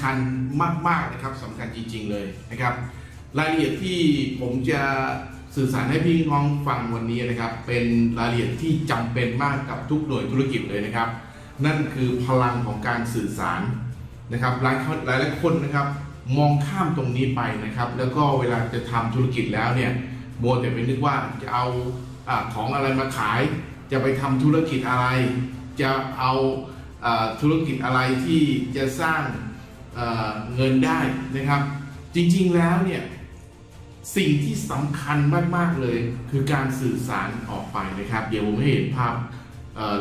คัญมากๆนะครับสำคัญจริง ๆ เลยนะครับ รายละเอียดที่ผมจะสื่อสารให้พี่น้องฟังวันนี้นะครับ เป็นรายละเอียดที่จำเป็นมากกับทุกหน่วยธุรกิจเลยนะครับ นั่นคือพลังของการสื่อสารนะครับหลายหลายหลายคนนะครับ มองข้ามตรงนี้ไปนะครับ แล้วก็เวลาจะทำธุรกิจแล้วเนี่ยมัวแต่ไปนึกว่าจะเอาอของอะไรมาขาย จะไปทำธุรกิจอะไร จะเอาอาธุรกิจอะไรที่จะสร้าง เงินได้นะครับ จริงๆแล้วเนี่ยสิ่งที่สำคัญมาก ๆ เลยคือการสื่อสารออกไปนะครับ เดี๋ยวผมให้เห็นภาพ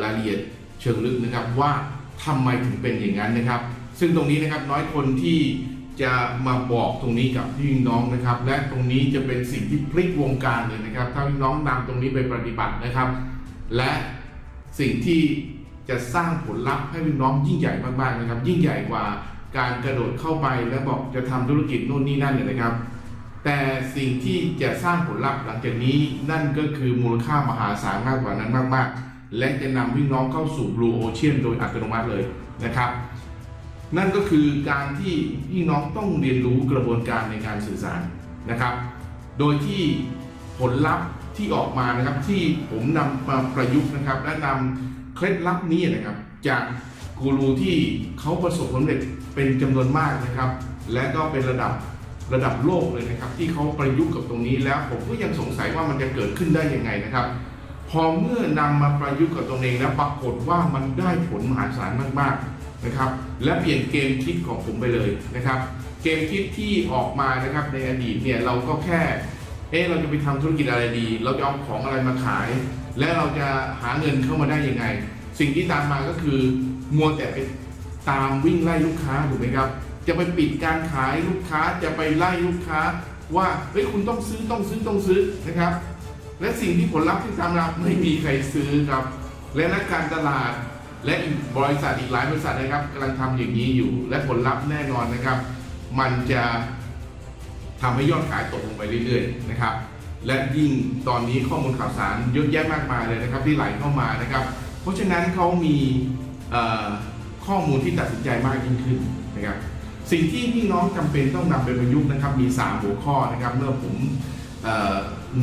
รายละเอียดเชิงลึกนะครับว่าทำไมถึงเป็นอย่างนั้นนะครับ ซึ่งตรงนี้นะครับน้อยคนที่จะมาบอกตรงนี้กับพี่น้องนะครับ และตรงนี้จะเป็นสิ่งที่พลิกวงการเลยนะครับ ถ้าพี่น้องนำตรงนี้ไปปฏิบัตินะครับ และสิ่งที่จะสร้างผลลัพธ์ให้พี่น้องยิ่งใหญ่มากๆนะครับ ยิ่งใหญ่กว่า การกระโดดเข้าไปแล้วบอกจะทำธุรกิจโน่นนี่นั่นเนี่ยนะครับ แต่สิ่งที่จะสร้างผลลัพธ์หลังจากนี้นั่นก็คือมูลค่ามหาศาลมากกว่านั้นมากๆ และจะนำพี่น้องเข้าสู่ Blue Ocean โดยอัตโนมัติเลยนะครับ นั่นก็คือการที่พี่น้องต้องเรียนรู้กระบวนการในการสื่อสารนะครับ โดยที่ผลลัพธ์ที่ออกมานะครับที่ผมนำมาประยุกต์นะครับ และนำเคล็ดลับนี้นะครับ จากกูรูที่เขาประสบผลสำเร็จ เป็นจำนวนมากนะครับ และก็เป็นระดับระดับโลกเลยนะครับ ที่เขาประยุกต์กับตรงนี้แล้วผมก็ยังสงสัยว่ามันจะเกิดขึ้นได้ยังไงนะครับ พอเมื่อนำมาประยุกต์กับตรงเองแล้วปรากฏว่ามันได้ผลมหาศาลมากๆนะครับ และเปลี่ยนเกมคิดของผมไปเลยนะครับ เกมคิดที่ออกมานะครับในอดีตเนี่ยเราก็แค่เอ๊ะเราจะไปทำธุรกิจอะไรดี เราจะเอาของอะไรมาขาย และเราจะหาเงินเข้ามาได้ยังไง สิ่งที่ตามมาก็คือมัวแต่ไป ตามวิ่งไล่ลูกค้าถูกไหมครับ จะไปปิดการขายลูกค้าจะไปไล่ลูกค้า ว่าเฮ้ยคุณต้องซื้อต้องซื้อต้องซื้อนะครับ และสิ่งที่ผลลัพธ์ที่ตามมาไม่มีใครซื้อครับ และนักการตลาด และอีกบริษัทอีกหลายบริษัทนะครับกำลังทำอย่างนี้อยู่ และผลลัพธ์แน่นอนนะครับ มันจะทำให้ยอดขายตกลงไปเรื่อยๆนะครับและยิ่งตอนนี้ข้อมูลข่าวสารเยอะแยะมากมายเลยนะครับที่ไหลเข้ามานะครับ เพราะฉะนั้นเขามีอ ข้อมูลที่ตัดสินใจมากยิ่งขึ้นนะครับสิ่งที่พี่น้องจำเป็นต้องนำไปประยุกต์นะครับ มี 3 หัวข้อนะครับ เมื่อผมออ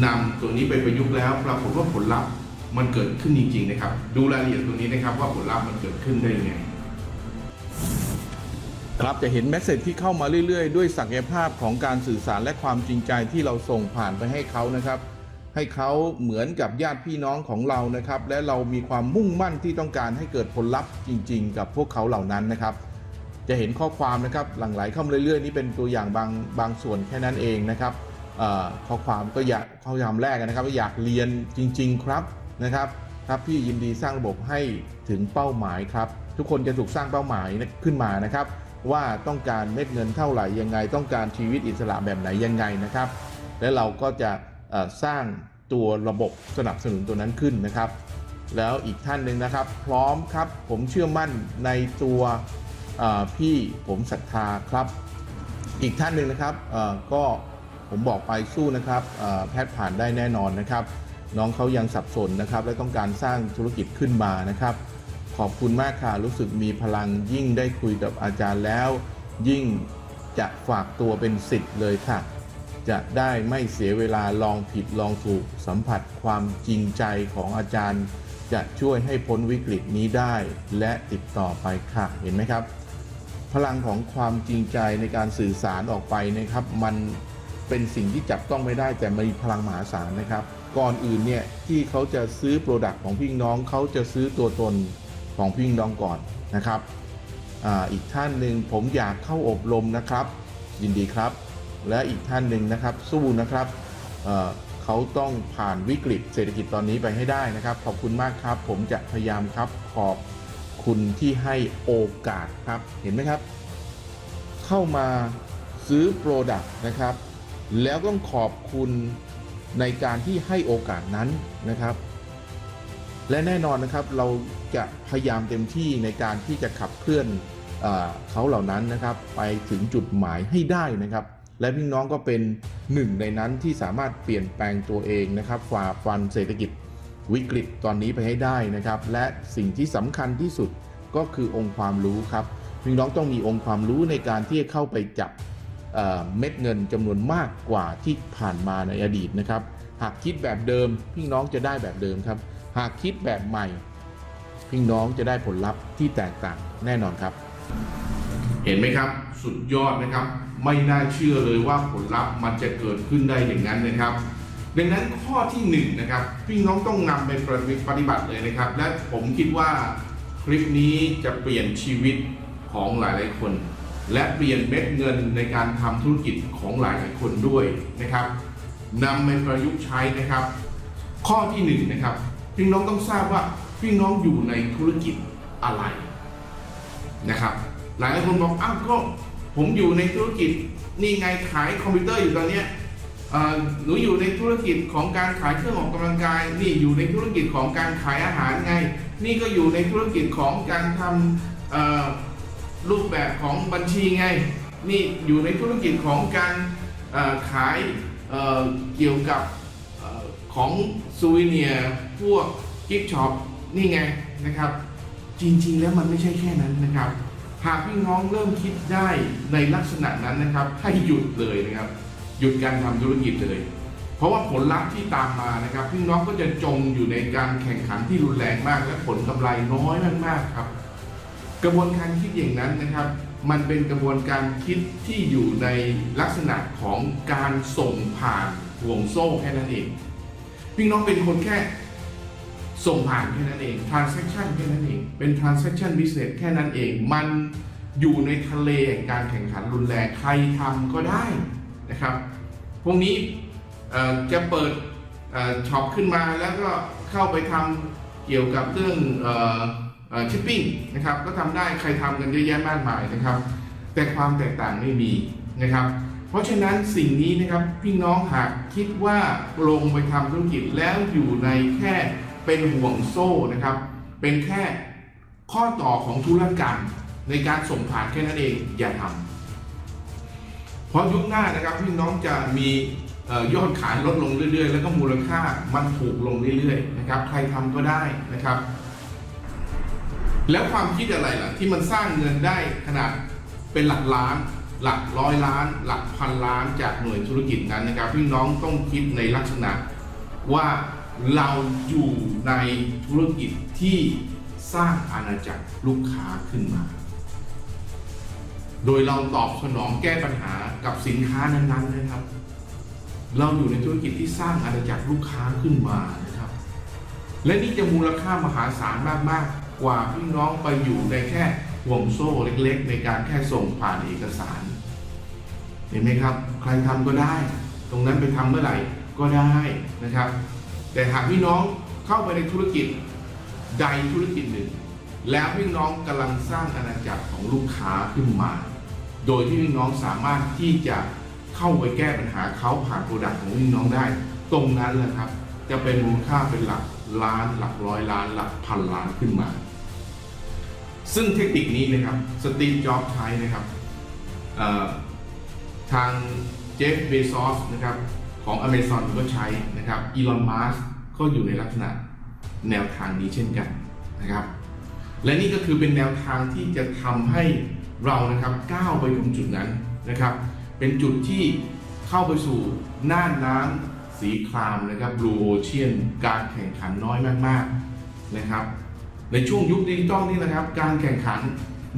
นำตัวนี้ไปประยุกต์แล้วปรากฏว่าผลลัพธ์มันเกิดขึ้นจริง ๆ นะครับ ดูรายละเอียดตัวนี้นะครับว่าผลลัพธ์มันเกิดขึ้นได้ยังไงครับจะเห็นแมสเซจที่เข้ามาเรื่อย ๆ ด้วยศักยภาพของการสื่อสารและความจริงใจที่เราส่งผ่านไปให้เขานะครับ ให้เขาเหมือนกับญาติพี่น้องของเรานะครับ และเรามีความมุ่งมั่นที่ต้องการให้เกิดผลลัพธ์จริง ๆ กับพวกเขาเหล่านั้นนะครับ จะเห็นข้อความนะครับหลั่งไหลเข้ามาเรื่อยๆ นี่เป็นตัวอย่างบางบางส่วนแค่นั้นเองนะครับข้อความก็อยากข้อความแรกนะครับว่าอยากเรียนจริง ๆ ครับนะครับครับพี่ยินดีสร้างระบบให้ถึงเป้าหมายครับ ทุกคนจะถูกสร้างเป้าหมายขึ้นมานะครับ ว่าต้องการเม็ดเงินเท่าไหร่ยังไง ต้องการชีวิตอิสระแบบไหนยังไงนะครับ และเราก็จะ สร้างตัวระบบสนับสนุนตัวนั้นขึ้นนะครับ แล้วอีกท่านหนึ่งนะครับ พร้อมครับผมเชื่อมั่นในตัวพี่ผมศรัทธาครับ อีกท่านหนึ่งนะครับก็ผมบอกไปสู้นะครับแพทย์ผ่านได้แน่นอนนะครับ น้องเขายังสับสนนะครับ และต้องการสร้างธุรกิจขึ้นมานะครับ ขอบคุณมากค่ะรู้สึกมีพลังยิ่งได้คุยกับอาจารย์แล้ว ยิ่งจะฝากตัวเป็นสิทธิ์เลยค่ะ จะได้ไม่เสียเวลาลองผิดลองถูกสัมผัสความจริงใจของอาจารย์ จะช่วยให้พ้นวิกฤตนี้ได้และติดต่อไปค่ะเห็นไหมครับ พลังของความจริงใจในการสื่อสารออกไปนะครับ มันเป็นสิ่งที่จับต้องไม่ได้แต่มีพลังมหาศาลนะครับ ก่อนอื่นเนี่ยที่เขาจะซื้อโปรดักต์ของพี่น้องเขาจะซื้อตัวตนของพี่น้องก่อนนะครับอาอีกท่านหนึ่งผมอยากเข้าอบรมนะครับ ยินดีครับ และอีกท่านหนึ่งนะครับ สู้นะครับเเขาต้องผ่านวิกฤตเศรษฐกิจตอนนี้ไปให้ได้นะครับ ขอบคุณมากครับ ผมจะพยายามครับขอบคุณที่ให้โอกาสครับ เห็นไหมครับ เข้ามาซื้อโปรดักต์นะครับ แล้วต้องขอบคุณในการที่ให้โอกาสนั้นนะครับ และแน่นอนนะครับเราจะพยายามเต็มที่ในการที่จะขับเคลื่อนเอเขาเหล่านั้นนะครับ ไปถึงจุดหมายให้ได้นะครับ และพี่น้องก็เป็นหนึ่งในนั้นที่สามารถเปลี่ยนแปลงตัวเองนะครับฝ่าฟันเศรษฐกิจวิกฤตตอนนี้ไปให้ได้นะครับ และสิ่งที่สำคัญที่สุดก็คือองค์ความรู้ครับพี่น้องต้องมีองค์ความรู้ในการที่จะเข้าไปจับเเม็ดเงินจำนวนมากกว่าที่ผ่านมาในอดีตนะครับ หากคิดแบบเดิมพี่น้องจะได้แบบเดิมครับ หากคิดแบบใหม่ พี่น้องจะได้ผลลัพธ์ที่แตกต่างแน่นอนครับ เห็นไหมครับ สุดยอดนะครับ ไม่น่าเชื่อเลยว่าผลลัพธ์มันจะเกิดขึ้นได้อย่างนั้นนะครับ ดังนั้นข้อที่หนึ่งนะครับพี่น้องต้องนำไปปฏิบัติเลยนะครับ และผมคิดว่าคลิปนี้จะเปลี่ยนชีวิตของหลายๆคน และเปลี่ยนเม็ดเงินในการทำธุรกิจของหลายๆคนด้วยนะครับนำไปประยุกต์ใช้นะครับ ข้อที่หนึ่งนะครับพี่น้องต้องทราบว่าพี่น้องอยู่ในธุรกิจอะไรนะครับ หลายคนบอกอ้าวก็ผมอยู่ในธุรกิจนี่ไงขายคอมพิวเตอร์อยู่ตอนเนี้ยหนูอยู่ในธุรกิจของการขายเครื่องออกกำลังกาย นี่อยู่ในธุรกิจของการขายอาหารไง นี่ก็อยู่ในธุรกิจของการทำเอ่อรูปแบบของบัญชีไง นี่อยู่ในธุรกิจของการขายเกี่ยวกับของซูวิเนียพวกกิฟช็อปนี่ไงนะครับ จริงๆแล้วมันไม่ใช่แค่นั้นนะครับ หากพี่น้องเริ่มคิดได้ในลักษณะนั้นนะครับ ให้หยุดเลยนะครับ หยุดการทำธุรกิจเลย เพราะว่าผลลัพธ์ที่ตามมานะครับ พี่น้องก็จะจมอยู่ในการแข่งขันที่รุนแรงมาก และผลกำไรน้อยมากๆครับ กระบวนการคิดอย่างนั้นนะครับ มันเป็นกระบวนการคิดที่อยู่ในลักษณะของการส่งผ่านห่วงโซ่แค่นั้นเอง พี่น้องเป็นคนแค่ ส่งผ่านแค่นั้นเอง transaction แค่นั้นเอง เป็น transaction business แค่นั้นเอง มันอยู่ในทะเลแห่งการแข่งขันรุนแรงใครทำก็ได้นะครับ พวกนี้จะเปิดช็อปขึ้นมาแล้วก็เข้าไปทำเกี่ยวกับเรื่องชิปปิ้งนะครับ ก็ทำได้ใครทำกันเยอะแยะมากมายนะครับ แต่ความแตกต่างไม่มีนะครับเพราะฉะนั้นสิ่งนี้นะครับพี่น้องหากคิดว่าลงไปทำธุรกิจแล้วอยู่ในแค่ เป็นห่วงโซ่นะครับ เป็นแค่ข้อต่อของธุรกรรมในการส่งผ่านแค่นั้นเองอย่าทำเพราะยุคหน้านะครับพี่น้องจะมีออยอดขายลดลงเรื่อย ๆ แล้วก็มูลค่ามันถูกลงเรื่อยๆนะครับ ใครทำก็ได้นะครับ แล้วความคิดอะไรล่ะ ที่มันสร้างเงินได้ขนาดเป็นหลักล้าน หลักร้อยล้าน หลักพันล้านจากหน่วยธุรกิจนั้นนะครับ พี่น้องต้องคิดในลักษณะว่า เราอยู่ในธุรกิจที่สร้างอาณาจักรลูกค้าขึ้นมา โดยเราตอบสนองแก้ปัญหากับสินค้านั้นๆนะครับ เราอยู่ในธุรกิจที่สร้างอาณาจักรลูกค้าขึ้นมานะครับ และนี่จะมูลค่ามหาศาลมากๆ กว่าพี่น้องไปอยู่ในแค่ห่วงโซ่เล็กๆ ในการแค่ส่งผ่านเอกสาร เห็นไหมครับ ใครทำก็ได้ ตรงนั้นไปทำเมื่อไหร่ก็ได้นะครับ แต่หากพี่น้องเข้าไปในธุรกิจใดธุรกิจหนึ่ง แล้วพี่น้องกำลังสร้างอาณาจักรของลูกค้าขึ้นมา โดยที่พี่น้องสามารถที่จะเข้าไปแก้ปัญหาเขาผ่านโปรดักต์ของพี่น้องได้ ตรงนั้นแหละครับ จะเป็นมูลค่าเป็นหลักล้านหลักร้อยล้านหลักพันล้านขึ้นมา ซึ่งเทคนิคนี้นะครับสตีฟจ็อบใช้นะครับทางเจฟเบซอสนะครับ ของ Amazon ก็ใช้นะครับอีลอนมัสก็อยู่ในลักษณะแนวทางนี้เช่นกันนะครับ และนี่ก็คือเป็นแนวทางที่จะทำให้เรานะครับก้าวไปตรงจุดนั้นนะครับ เป็นจุดที่เข้าไปสู่น่านน้ำสีครามนะครับบลูโอเชียนการแข่งขันน้อยมากๆนะครับ ในช่วงยุคดิจิตอลนี่นะครับ การแข่งขัน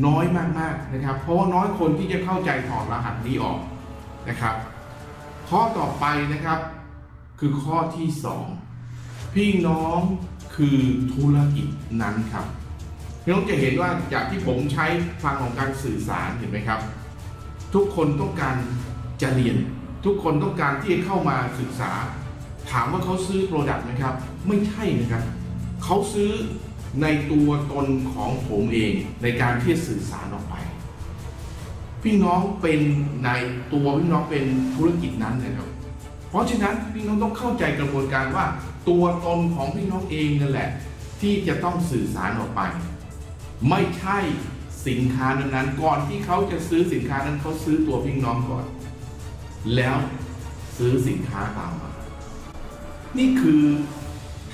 น้อยมากๆนะครับ เพราะว่าน้อยคนที่จะเข้าใจถอดรหัสนี้ออกนะครับ ข้อต่อไปนะครับ คือข้อที่สองพี่น้องคือธุรกิจนั้นครับพี่น้องจะเห็นว่าจากที่ผมใช้ฟังของการสื่อสารเห็นไหมครับ ทุกคนต้องการจะเรียน ทุกคนต้องการที่จะเข้ามาศึกษา ถามว่าเขาซื้อโปรดักต์ไหมครับ ไม่ใช่นะครับ เขาซื้อในตัวตนของผมเองในการที่จะสื่อสารออกไป พี่น้องเป็นในตัวพี่น้องเป็นธุรกิจนั้นนะครับ เพราะฉะนั้นพี่น้องต้องเข้าใจกระบวนการว่า ตัวตนของพี่น้องเองนั่นแหละ ที่จะต้องสื่อสารออกไป ไม่ใช่สินค้านั้นๆก่อนที่เขาจะซื้อสินค้านั้นเขาซื้อตัวพี่น้องก่อน แล้วซื้อสินค้าตามมา นี่คือ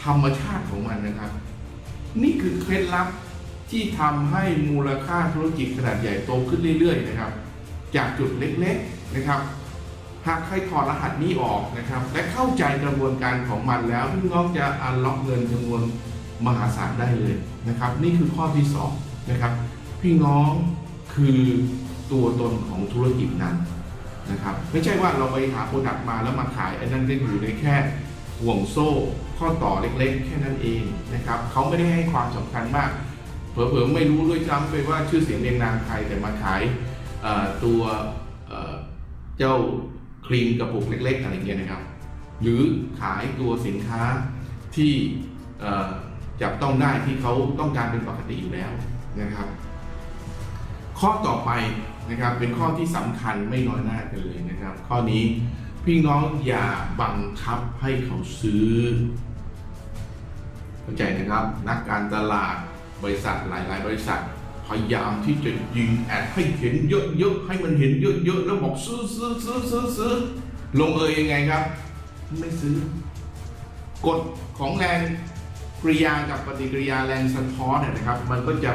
ธรรมชาติของมันนะครับ นี่คือเคล็ดลับ ที่ทำให้มูลค่าธุรกิจขนาดใหญ่โตขึ้นเรื่อยๆนะครับ จากจุดเล็กๆนะครับ หากใครถอดรหัสนี้ออกนะครับ และเข้าใจกระบวนการของมันแล้วพี่น้องจะอันล็อกเงินจำนวนมหาศาลได้เลยนะครับ นี่คือข้อที่สองนะครับ พี่น้องคือตัวตนของธุรกิจนั้นนะครับ ไม่ใช่ว่าเราไปหาโปรดักต์มาแล้วมาขายอันนั้นก็อยู่ในแค่ห่วงโซ่ข้อต่อเล็กๆ แค่นั้นเองนะครับเขาไม่ได้ให้ความสำคัญมาก เผลอๆไม่รู้ด้วยซ้ำไปว่าชื่อเสียงเรียงนามใครแต่มาขายตัวเจ้าครีมกระปุกเล็ก ๆ อะไรเงี้ยนะครับ หรือขายตัวสินค้าที่จับต้องได้ที่เขาต้องการเป็นปกติอยู่แล้วนะครับ ข้อต่อไปนะครับเป็นข้อที่สำคัญไม่น้อยหน้ากันเลยนะครับ ข้อนี้พี่น้องอย่าบังคับให้เขาซื้อ เข้าใจนะครับ นักการตลาด บริษัทหลาย ๆ บริษัทพยายามที่จะยิงแอดให้เห็นเยอะ ๆ ให้มันเห็นเยอะ ๆ แล้วบอกซื้อซื้อซื้อซื้อซื้อลงเอยยังไงครับ ไม่ซื้อกฎของแรงกริยากับปฏิกิริยาแรงสะท้อนเนี่ยนะครับ มันก็จะ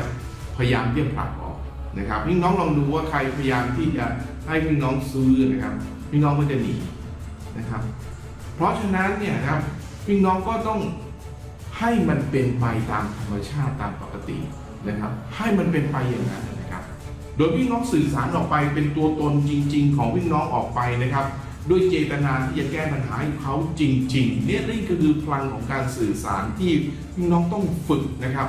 พยายามเลี่ยงผลักออกนะครับพี่น้องลองดูว่าใครพยายามที่จะให้พี่น้องซื้อนะครับพี่น้องก็จะหนีนะครับ เพราะฉะนั้นเนี่ยครับพี่น้องก็ต้อง ให้มันเป็นไปตามธรรมชาติตามปกตินะครับ ให้มันเป็นไปอย่างนั้นนะครับ โดยพี่น้องสื่อสารออกไปเป็นตัวตนจริง ๆ ของพี่น้องออกไปนะครับ ด้วยเจตนาที่จะแก้ปัญหาให้เขาจริง ๆ เนี่ยนี่ก็คือพลังของการสื่อสารที่พี่น้องต้องฝึกนะครับ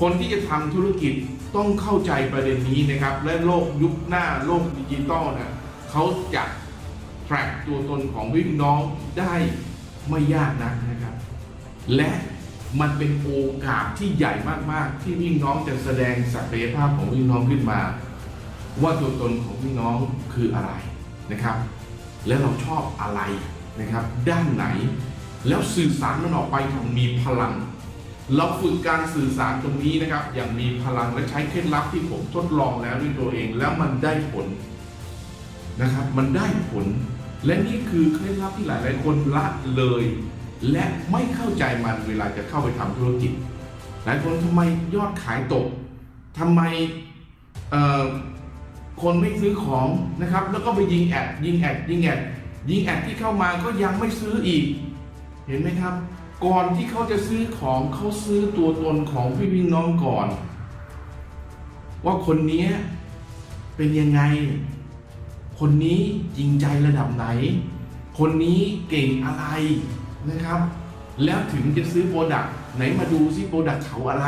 คนที่จะทำธุรกิจต้องเข้าใจประเด็นนี้นะครับ และโลกยุคหน้าโลกดิจิตอลนะเขาจะ track ตัวตนของพี่น้องได้ไม่ยากนักนะครับ และมันเป็นโอกาสที่ใหญ่มากๆ ที่พี่น้องจะแสดงศักยภาพของพี่น้องขึ้นมา ว่าตัวตนของพี่น้องคืออะไรนะครับ และเราชอบอะไรนะครับ ด้านไหน แล้วสื่อสารมันออกไปอย่างมีพลัง เราฝึกการสื่อสารตรงนี้นะครับ อย่างมีพลังและใช้เคล็ดลับที่ผมทดลองแล้วด้วยตัวเองแล้วมันได้ผลนะครับ มันได้ผล และนี่คือเคล็ดลับที่หลายๆคนละเลย และไม่เข้าใจมันเวลาจะเข้าไปทำธุรกิจ หลายคนทำไมยอดขายตกทำไมคนไม่ซื้อของนะครับ แล้วก็ไปยิงแอดยิงแอดยิงแอดยิงแอดที่เข้ามาก็ยังไม่ซื้ออีก เห็นไหมครับ ก่อนที่เขาจะซื้อของเขาซื้อตัวตนของพี่พี่น้องก่อน ว่าคนนี้เป็นยังไง คนนี้จริงใจระดับไหน คนนี้เก่งอะไร นะครับ แล้วถึงจะซื้อโปรดักต์ไหนมาดูซิโปรดักต์เขาอะไร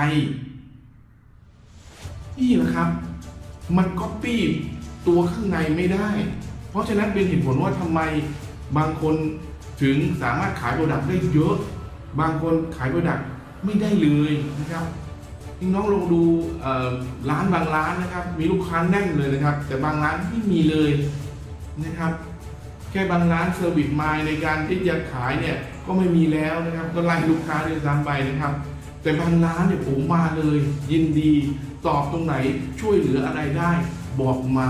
นี่แหละครับ มันก๊อปปี้ตัวข้างในไม่ได้ เพราะฉะนั้นเป็นเหตุผลว่าทำไมบางคนถึงสามารถขายโปรดักต์ได้เยอะ บางคนขายโปรดักต์ไม่ได้เลยนะครับพี่น้องลองดูร้านบางร้านนะครับ มีลูกค้าแน่นเลยนะครับ แต่บางร้านไม่มีเลยนะครับ แค่บางร้านเซอร์วิสมาในการที่จะขายเนี่ย ก็ไม่มีแล้วนะครับ ก็ไล่ลูกค้าด้วยซ้ำไปนะครับ แต่บางร้านเนี่ยผมมาเลย ยินดีตอบตรงไหนช่วยเหลืออะไรได้ บอกมา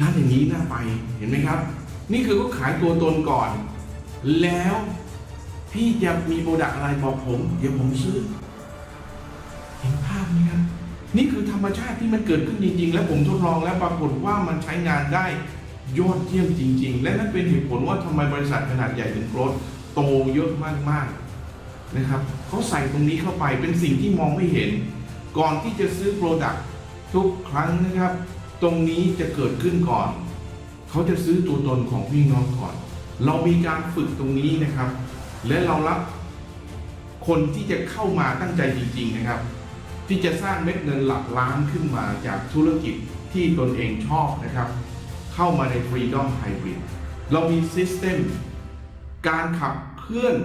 ร้านอย่างนี้น่าไปเห็นไหมครับ นี่คือก็ขายตัวตนก่อน แล้วพี่จะมีโปรดักอะไรบอกผม เดี๋ยวผมซื้อ เห็นภาพไหมครับนี่คือธรรมชาติที่มันเกิดขึ้นจริง ๆ แล้วผมทดลองแล้วปรากฏว่ามันใช้งานได้ ยอดเยี่ยมจริง ๆ และนั่นเป็นเหตุผลว่าทำไมบริษัทขนาดใหญ่ถึงโกรธโตเยอะมากๆนะครับเขาใส่ตรงนี้เข้าไปเป็นสิ่งที่มองไม่เห็น ก่อนที่จะซื้อโปรดักต์ทุกครั้งนะครับ ตรงนี้จะเกิดขึ้นก่อน เขาจะซื้อตัวตนของพี่น้องก่อน เรามีการฝึกตรงนี้นะครับ และเรารับคนที่จะเข้ามาตั้งใจจริง ๆนะครับ ที่จะสร้างเม็ดเงินหลักล้านขึ้นมาจากธุรกิจที่ตนเองชอบนะครับ เข้ามาใน Freedom Hybrid เรามีซิสเต็มการขับเคลื่อน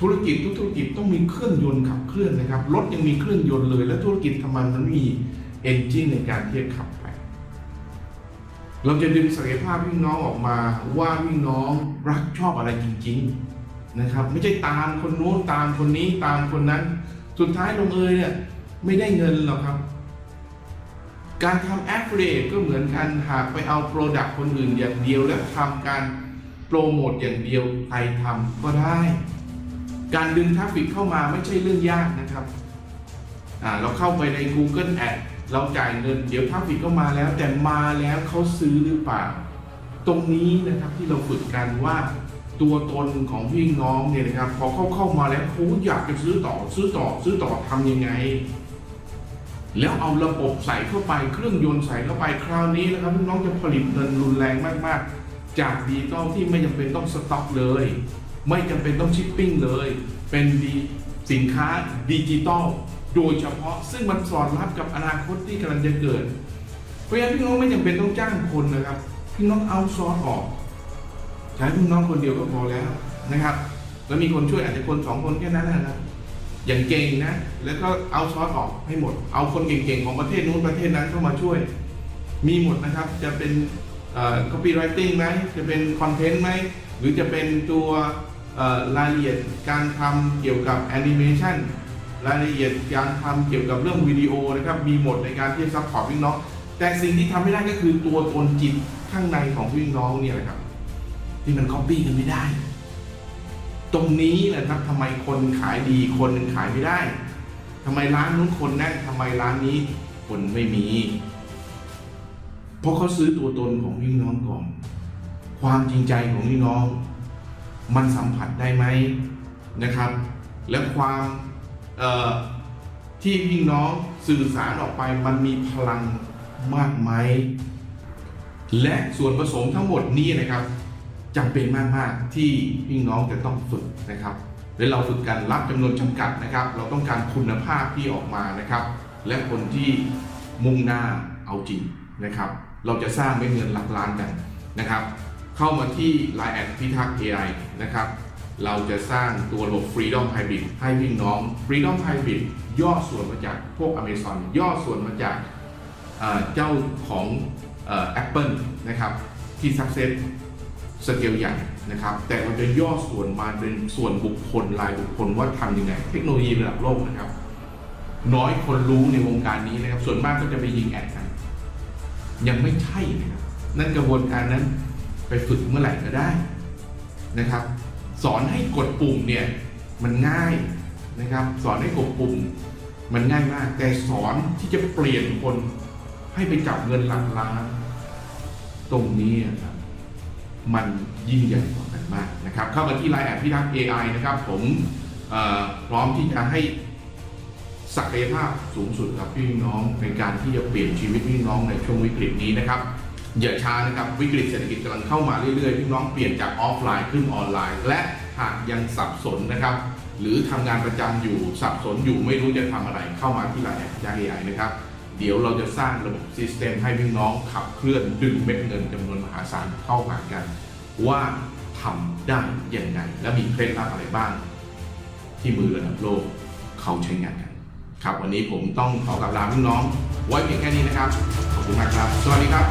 ธุรกิจทุกธุรกิจต้องมีเครื่องยนต์ขับเคลื่อนนะครับรถยังมีเครื่องยนต์เลย แล้วธุรกิจทำไมมันมีเอนจินในการที่จะขับไป เราจะดึงศักยภาพพี่น้องออกมาว่าพี่น้องรักชอบอะไรจริง ๆนะครับ ไม่ใช่ตามคนโน้นตามคนนี้ตามคนนั้น สุดท้ายลงเอยเนี่ยไม่ได้เงินหรอกครับ การทำ affiliate ก็เหมือนกันหากไปเอา Product คนอื่นอย่างเดียว แล้วทำการโปรโมทอย่างเดียวใครทำก็ได้ การดึงทราฟฟิกเข้ามาไม่ใช่เรื่องยากนะครับเราเข้าไปใน Google Ad เราจ่ายเงิน เดี๋ยวทราฟฟิกก็มาแล้ว แต่มาแล้วเขาซื้อหรือเปล่า ตรงนี้นะครับที่เราฝึกกันว่าตัวตนของพี่น้องเนี่ยนะครับพอเข้าเข้ามาแล้วเขาอยากจะซื้อต่อซื้อต่อซื้อต่อทำยังไง แล้วเอาระบบใส่เข้าไปเครื่องยนต์ใส่เข้าไปคราวนี้นะครับพี่น้องจะผลิตเงินรุนแรงมากๆ จากดิจิตอลที่ไม่จำเป็นต้องสต็อกเลย ไม่จำเป็นต้องชิปปิ้งเลย เป็นดีสินค้าดิจิตอลโดยเฉพาะซึ่งมันสอดรับกับอนาคตที่กำลังจะเกิด เพราะฉะนั้นพี่น้องไม่จำเป็นต้องจ้างคนนะครับ พี่น้องเอาซอร์สออก ใช้พี่น้องคนเดียวก็พอแล้วนะครับ แล้วมีคนช่วยอาจจะคนสองคนแค่นั้นนะครับ อย่างเก่งนะ แล้วก็เอาซอสออกให้หมด เอาคนเก่งๆ ของประเทศนู้นประเทศนั้นเข้ามาช่วย มีหมดนะครับ จะเป็นเอ่อ copywriting ไหม จะเป็นคอนเทนต์ไหม หรือจะเป็นตัวรายละเอียดการทำเกี่ยวกับแอนิเมชันรายละเอียดการทำเกี่ยวกับเรื่องวิดีโอนะครับ มีหมดในการที่จะซัพพอร์ตพี่งน้อง แต่สิ่งที่ทำไม่ได้ก็คือตัวตนจิตข้างในของพี่งน้องเนี่ยแหละครับ ที่มัน copy กันไม่ได้ ตรงนี้แหละครับทำไมคนขายดีคนหนึ่งขายไม่ได้ทำไมร้านนู้นคนแน่นทำไมร้านนี้คนไม่มี เพราะเขาซื้อตัวตนของพี่น้องก่อน ความจริงใจของพี่น้อง มันสัมผัสได้ไหมนะครับ และความที่พี่น้องสื่อสารออกไปมันมีพลังมากไหมและส่วนผสมทั้งหมดนี้นะครับ จำเป็นมาก ๆ ที่พี่น้องจะต้องฝึกนะครับและเราฝึกกันรับจำนวนจำกัดนะครับ เราต้องการคุณภาพที่ออกมานะครับ และคนที่มุ่งหน้าเอาจริงนะครับ เราจะสร้างไม่เงินหลักล้านกันนะครับ เข้ามาที่ Line แอดพิทักษ์ AI นะครับ เราจะสร้างตัวระบบ Freedom Hybrid ให้พี่น้อง Freedom Hybrid ย่อส่วนมาจากพวก Amazon ย่อส่วนมาจากเจ้าของแอปเปิลนะครับที่ Success สเกลใหญ่นะครับ แต่เราจะย่อส่วนมาเป็นส่วนบุคคลรายบุคคลว่าทำยังไง เทคโนโลยีระดับโลกนะครับ น้อยคนรู้ในวงการนี้นะครับ ส่วนมากก็จะไปยิงแอดกันยังไม่ใช่นะครับนั่นกระบวนการนั้นไปฝึกเมื่อไหร่ก็ได้นะครับ สอนให้กดปุ่มเนี่ยมันง่ายนะครับ สอนให้กดปุ่มมันง่ายมาก แต่สอนที่จะเปลี่ยนคนให้ไปจับเงินหลักล้านตรงนี้นะครับ มันยิ่งใหญ่กว่ากันมากนะครับ เข้ามาที่ไลน์แอดพิทักษ์ AI นะครับ ผมพร้อมที่จะให้ศักยภาพสูงสุดกับพี่น้องในการที่จะเปลี่ยนชีวิตพี่น้องในช่วงวิกฤตนี้นะครับอย่าช้านะครับวิกฤตเศรษฐกิจกำลังเข้ามาเรื่อยๆพี่น้องเปลี่ยนจากออฟไลน์ขึ้นออนไลน์ และหากยังสับสนนะครับ หรือทำงานประจำอยู่สับสนอยู่ไม่รู้จะทำอะไรเข้ามาที่ไลน์แอดพิทักษ์ AI นะครับ เดี๋ยวเราจะสร้างระบบซิสเต็มให้พี่น้องขับเคลื่อนดึงเม็ดเงินจำนวนมหาศาลเข้าหากัน ว่าทำได้ยังไง และมีเคล็ดลับอะไรบ้าง ที่มือระดับโลกเขาใช้งานกัน ครับวันนี้ผมต้องขอกลับลาพี่น้อง ไว้เพียงแค่นี้นะครับ ขอบคุณมากครับ สวัสดีครับ